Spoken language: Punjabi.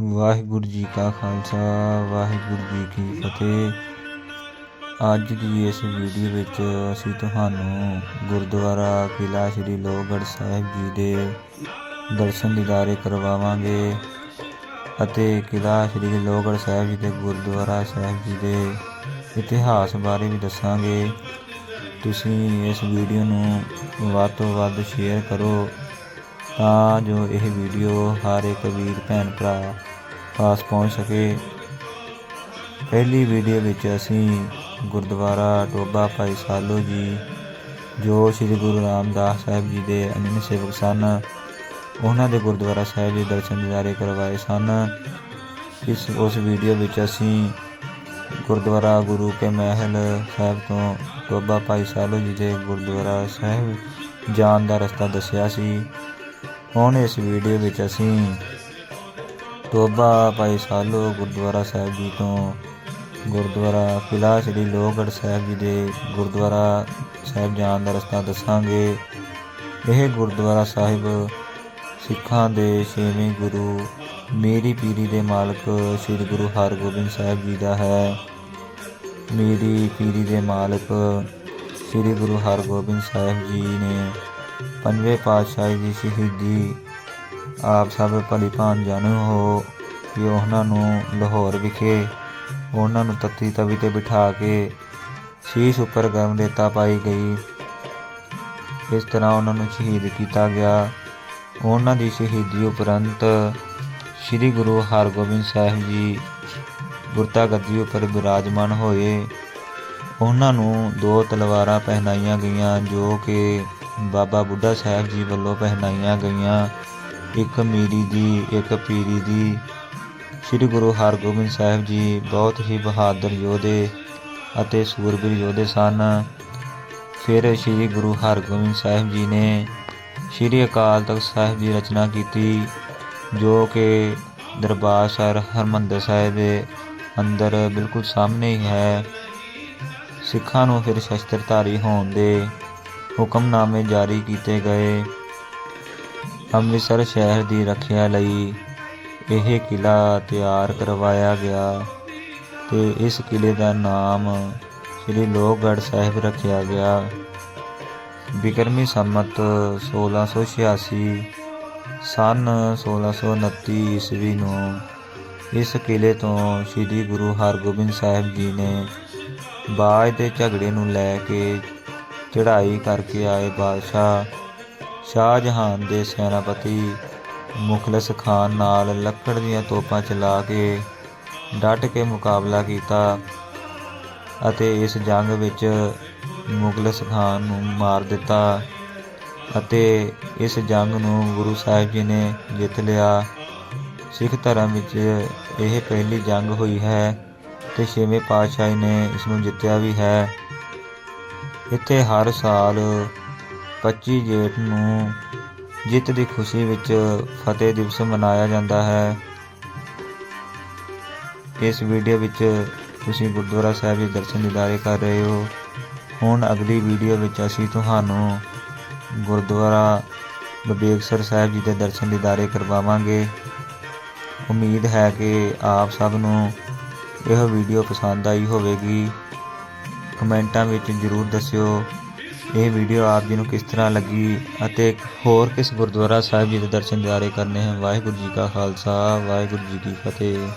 ਵਾਹਿਗੁਰੂ ਜੀ ਕਾ ਖਾਲਸਾ, ਵਾਹਿਗੁਰੂ ਜੀ ਕੀ ਫਤਿਹ। ਅੱਜ ਦੀ ਇਸ ਵੀਡੀਓ ਵਿੱਚ ਅਸੀਂ ਤੁਹਾਨੂੰ ਗੁਰਦੁਆਰਾ ਕਿਲ੍ਹਾ ਸ੍ਰੀ ਲੋਹਗੜ੍ਹ ਸਾਹਿਬ ਜੀ ਦੇ ਦਰਸ਼ਨ ਦੀਦਾਰੇ ਕਰਵਾਵਾਂਗੇ ਅਤੇ ਕਿਲ੍ਹਾ ਸ੍ਰੀ ਲੋਹਗੜ੍ਹ ਸਾਹਿਬ ਜੀ ਦੇ ਗੁਰਦੁਆਰਾ ਸਾਹਿਬ ਜੀ ਦੇ ਇਤਿਹਾਸ ਬਾਰੇ ਵੀ ਦੱਸਾਂਗੇ। ਤੁਸੀਂ ਇਸ ਵੀਡੀਓ ਨੂੰ ਵੱਧ ਤੋਂ ਵੱਧ ਸ਼ੇਅਰ ਕਰੋ ਤਾਂ ਜੋ ਇਹ ਵੀਡੀਓ ਹਰ ਇੱਕ ਵੀਰ, ਭੈਣ, ਭਰਾ ਪਾਸ ਪਹੁੰਚ ਸਕੇ। ਪਹਿਲੀ ਵੀਡੀਓ ਵਿੱਚ ਅਸੀਂ ਗੁਰਦੁਆਰਾ ਟੋਬਾ ਭਾਈ ਸਾਲੋ ਜੀ, ਜੋ ਸ੍ਰੀ ਗੁਰੂ ਰਾਮਦਾਸ ਸਾਹਿਬ ਜੀ ਦੇ ਅਨੰਨ ਸੇਵਕ ਸਨ, ਉਹਨਾਂ ਦੇ ਗੁਰਦੁਆਰਾ ਸਾਹਿਬ ਦੇ ਦਰਸ਼ਨ ਦਿਦਾਰੇ ਕਰਵਾਏ ਸਨ। ਇਸ, ਉਸ ਵੀਡੀਓ ਵਿੱਚ ਅਸੀਂ ਗੁਰਦੁਆਰਾ ਗੁਰੂ ਕੇ ਮਹਿਲ ਸਾਹਿਬ ਤੋਂ ਟੋਬਾ ਭਾਈ ਸਾਲੋ ਜੀ ਦੇ ਗੁਰਦੁਆਰਾ ਸਾਹਿਬ ਜਾਣ ਦਾ ਰਸਤਾ ਦੱਸਿਆ ਸੀ। ਹੁਣ ਇਸ ਵੀਡੀਓ ਵਿੱਚ ਅਸੀਂ ਟੋਬਾ ਭਾਈ ਸਾਲੋ ਗੁਰਦੁਆਰਾ ਸਾਹਿਬ ਜੀ ਤੋਂ ਗੁਰਦੁਆਰਾ ਕਿਲ੍ਹਾ ਸ੍ਰੀ ਲੋਹਗੜ੍ਹ ਸਾਹਿਬ ਜੀ ਦੇ ਗੁਰਦੁਆਰਾ ਸਾਹਿਬ ਜਾਣ ਦਾ ਰਸਤਾ ਦੱਸਾਂਗੇ। ਇਹ ਗੁਰਦੁਆਰਾ ਸਾਹਿਬ ਸਿੱਖਾਂ ਦੇ ਛੇਵੇਂ ਗੁਰੂ ਮੇਰੀ ਪੀਰੀ ਦੇ ਮਾਲਕ ਸ੍ਰੀ ਗੁਰੂ ਹਰਗੋਬਿੰਦ ਸਾਹਿਬ ਜੀ ਦਾ ਹੈ। ਮੇਰੀ ਪੀਰੀ ਦੇ ਮਾਲਕ ਸ੍ਰੀ ਗੁਰੂ ਹਰਗੋਬਿੰਦ ਸਾਹਿਬ ਜੀ ਨੇ ਪੰਜਵੇਂ ਪਾਤਸ਼ਾਹ ਦੀ ਸ਼ਹੀਦੀ ਆਪ ਸਭ ਭਲੀ ਭਾਨ ਜਾਣੂ ਹੋ ਕਿ ਉਹਨਾਂ ਨੂੰ ਲਾਹੌਰ ਵਿਖੇ ਉਹਨਾਂ ਨੂੰ ਤੱਤੀ ਤਵੀ ਤੇ ਬਿਠਾ ਕੇ ਸ਼ੀਸ਼ ਉੱਪਰ ਗਰਮ ਰੇਤਾ ਪਾਈ ਗਈ। ਇਸ ਤਰ੍ਹਾਂ ਉਹਨਾਂ ਨੂੰ ਸ਼ਹੀਦ ਕੀਤਾ ਗਿਆ। ਉਹਨਾਂ ਦੀ ਸ਼ਹੀਦੀ ਉਪਰੰਤ ਸ੍ਰੀ ਗੁਰੂ ਹਰਗੋਬਿੰਦ ਸਾਹਿਬ ਜੀ ਗੁਰਤਾ ਗੱਦੀ ਉੱਪਰ ਬਿਰਾਜਮਾਨ ਹੋਏ। ਉਹਨਾਂ ਨੂੰ ਦੋ ਤਲਵਾਰਾਂ ਪਹਿਨਾਈਆਂ ਗਈਆਂ ਜੋ ਕਿ ਬਾਬਾ ਬੁੱਢਾ ਸਾਹਿਬ ਜੀ ਵੱਲੋਂ ਪਹਿਨਾਈਆਂ ਗਈਆਂ। ਇੱਕ ਮੀਰੀ ਦੀ ਇੱਕ ਪੀਰੀ ਦੀ ਸ੍ਰੀ ਗੁਰੂ ਹਰਗੋਬਿੰਦ ਸਾਹਿਬ ਜੀ ਬਹੁਤ ਹੀ ਬਹਾਦਰ ਯੋਧੇ ਅਤੇ ਸੂਰਬੀਰ ਯੋਧੇ ਸਨ। ਫਿਰ ਸ੍ਰੀ ਗੁਰੂ ਹਰਗੋਬਿੰਦ ਸਾਹਿਬ ਜੀ ਨੇ ਸ੍ਰੀ ਅਕਾਲ ਤਖਤ ਸਾਹਿਬ ਦੀ ਰਚਨਾ ਕੀਤੀ, ਜੋ ਕਿ ਦਰਬਾਰ ਸਾਹਿਬ ਹਰਮੰਦਰ ਸਾਹਿਬ ਦੇ ਅੰਦਰ ਬਿਲਕੁਲ ਸਾਹਮਣੇ ਹੀ ਹੈ। ਸਿੱਖਾਂ ਨੂੰ ਫਿਰ ਸ਼ਸਤਰਧਾਰੀ ਹੋਣ ਦੇ ਹੁਕਮਨਾਮੇ ਜਾਰੀ ਕੀਤੇ ਗਏ। ਅੰਮ੍ਰਿਤਸਰ ਸ਼ਹਿਰ ਦੀ ਰੱਖਿਆ ਲਈ ਇਹ ਕਿਲਾ ਤਿਆਰ ਕਰਵਾਇਆ ਗਿਆ ਤੇ ਇਸ ਕਿਲੇ ਦਾ ਨਾਮ ਸ੍ਰੀ ਲੋਹਗੜ੍ਹ ਸਾਹਿਬ ਰੱਖਿਆ ਗਿਆ। ਬਿਕਰਮੀ ਸੰਮਤ 1686 ਸਨ 1629 ਈਸਵੀ ਨੂੰ ਇਸ ਕਿਲੇ ਤੋਂ ਸ੍ਰੀ ਗੁਰੂ ਹਰਗੋਬਿੰਦ ਸਾਹਿਬ ਜੀ ਨੇ ਬਾਜ ਦੇ ਝਗੜੇ ਨੂੰ ਲੈ ਕੇ ਚੜ੍ਹਾਈ ਕਰਕੇ ਆਏ ਬਾਦਸ਼ਾਹ। ਸ਼ਾਹਜਹਾਨ ਦੇ ਸੈਨਾਪਤੀ ਮੁਖਲਸ ਖਾਨ ਨਾਲ ਲੱਕੜ ਦੀਆਂ ਤੋਪਾਂ ਚਲਾ ਕੇ ਡਟ ਕੇ ਮੁਕਾਬਲਾ ਕੀਤਾ ਅਤੇ ਇਸ ਜੰਗ ਵਿੱਚ ਮੁਗਲਸ ਖਾਨ ਨੂੰ ਮਾਰ ਦਿੱਤਾ ਅਤੇ ਇਸ ਜੰਗ ਨੂੰ ਗੁਰੂ ਸਾਹਿਬ ਜੀ ਨੇ ਜਿੱਤ ਲਿਆ। ਸਿੱਖ ਧਰਮ ਵਿੱਚ ਇਹ ਪਹਿਲੀ ਜੰਗ ਹੋਈ ਹੈ ਤੇ ਛੇਵੇਂ ਪਾਤਸ਼ਾਹ ਨੇ ਇਸ ਨੂੰ ਜਿੱਤਿਆ ਵੀ ਹੈ। ਇੱਥੇ ਹਰ ਸਾਲ 25 ਜੇਠ ਨੂੰ ਜਿੱਤ ਦੀ ਖੁਸ਼ੀ ਵਿੱਚ ਫਤਿਹ ਦਿਵਸ ਮਨਾਇਆ ਜਾਂਦਾ ਹੈ। ਇਸ ਵੀਡੀਓ ਵਿੱਚ ਤੁਸੀਂ ਗੁਰਦੁਆਰਾ ਸਾਹਿਬ ਦੇ ਦਰਸ਼ਨ ਦਿਦਾਰੇ ਕਰ ਰਹੇ ਹੋ। ਹੁਣ ਅਗਲੀ ਵੀਡੀਓ ਵਿੱਚ ਅਸੀਂ ਤੁਹਾਨੂੰ ਗੁਰਦੁਆਰਾ ਬਬੇਕਸਰ ਸਾਹਿਬ ਜੀ ਦੇ ਦਰਸ਼ਨ ਦਿਦਾਰੇ ਕਰਵਾਵਾਂਗੇ। ਉਮੀਦ ਹੈ ਕਿ ਆਪ ਸਭ ਨੂੰ ਇਹ ਵੀਡੀਓ ਪਸੰਦ ਆਈ ਹੋਵੇਗੀ। ਕਮੈਂਟਾਂ ਵਿੱਚ ਜ਼ਰੂਰ ਦੱਸਿਓ ਇਹ ਵੀਡੀਓ ਆਪ ਜੀ ਨੂੰ ਕਿਸ ਤਰ੍ਹਾਂ ਲੱਗੀ ਅਤੇ ਹੋਰ ਕਿਸ ਗੁਰਦੁਆਰਾ ਸਾਹਿਬ ਜੀ ਦੇ ਦਰਸ਼ਨ ਦਿਦਾਰੇ ਕਰਨੇ ਹਨ? ਵਾਹਿਗੁਰੂ ਜੀ ਕਾ ਖਾਲਸਾ, ਵਾਹਿਗੁਰੂ ਜੀ ਕੀ ਫਤਿਹ।